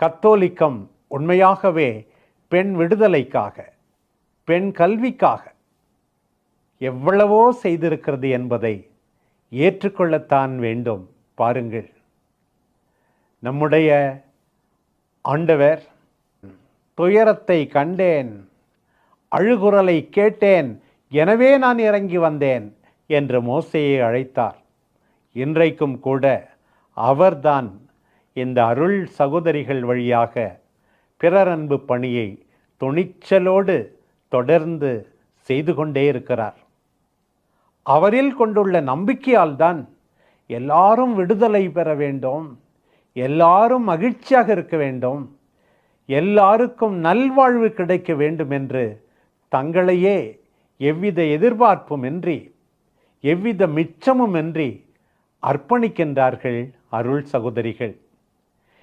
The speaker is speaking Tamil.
கத்தோலிக்கம் உண்மையாகவே பெண் விடுதலைக்காக பெண் கல்விக்காக எவ்வளவோ செய்திருக்கிறது என்பதை ஏற்றுக்கொள்ளத்தான் வேண்டும். பாருங்கள். நம்முடைய ஆண்டவர் துயரத்தை கண்டேன் அழுகுரலை கேட்டேன் எனவே நான் இறங்கி வந்தேன் என்று மோசையை அழைத்தார். இன்றைக்கும் கூட அவர்தான் இந்த அருள் சகோதரிகள் வழியாக பிறர் அன்பு பணியை துணிச்சலோடு தொடர்ந்து செய்து கொண்டே இருக்கிறார். அவரில் கொண்டுள்ள நம்பிக்கையால்தான் எல்லாரும் விடுதலை பெற வேண்டும் எல்லாரும் மகிழ்ச்சியாக இருக்க வேண்டும் எல்லாருக்கும் நல்வாழ்வு கிடைக்க வேண்டும் என்று தங்களையே எவ்வித எதிர்பார்ப்புமின்றி எவ்வித மிச்சமுமின்றி அர்ப்பணிக்கின்றார்கள் அருள் சகோதரிகள்.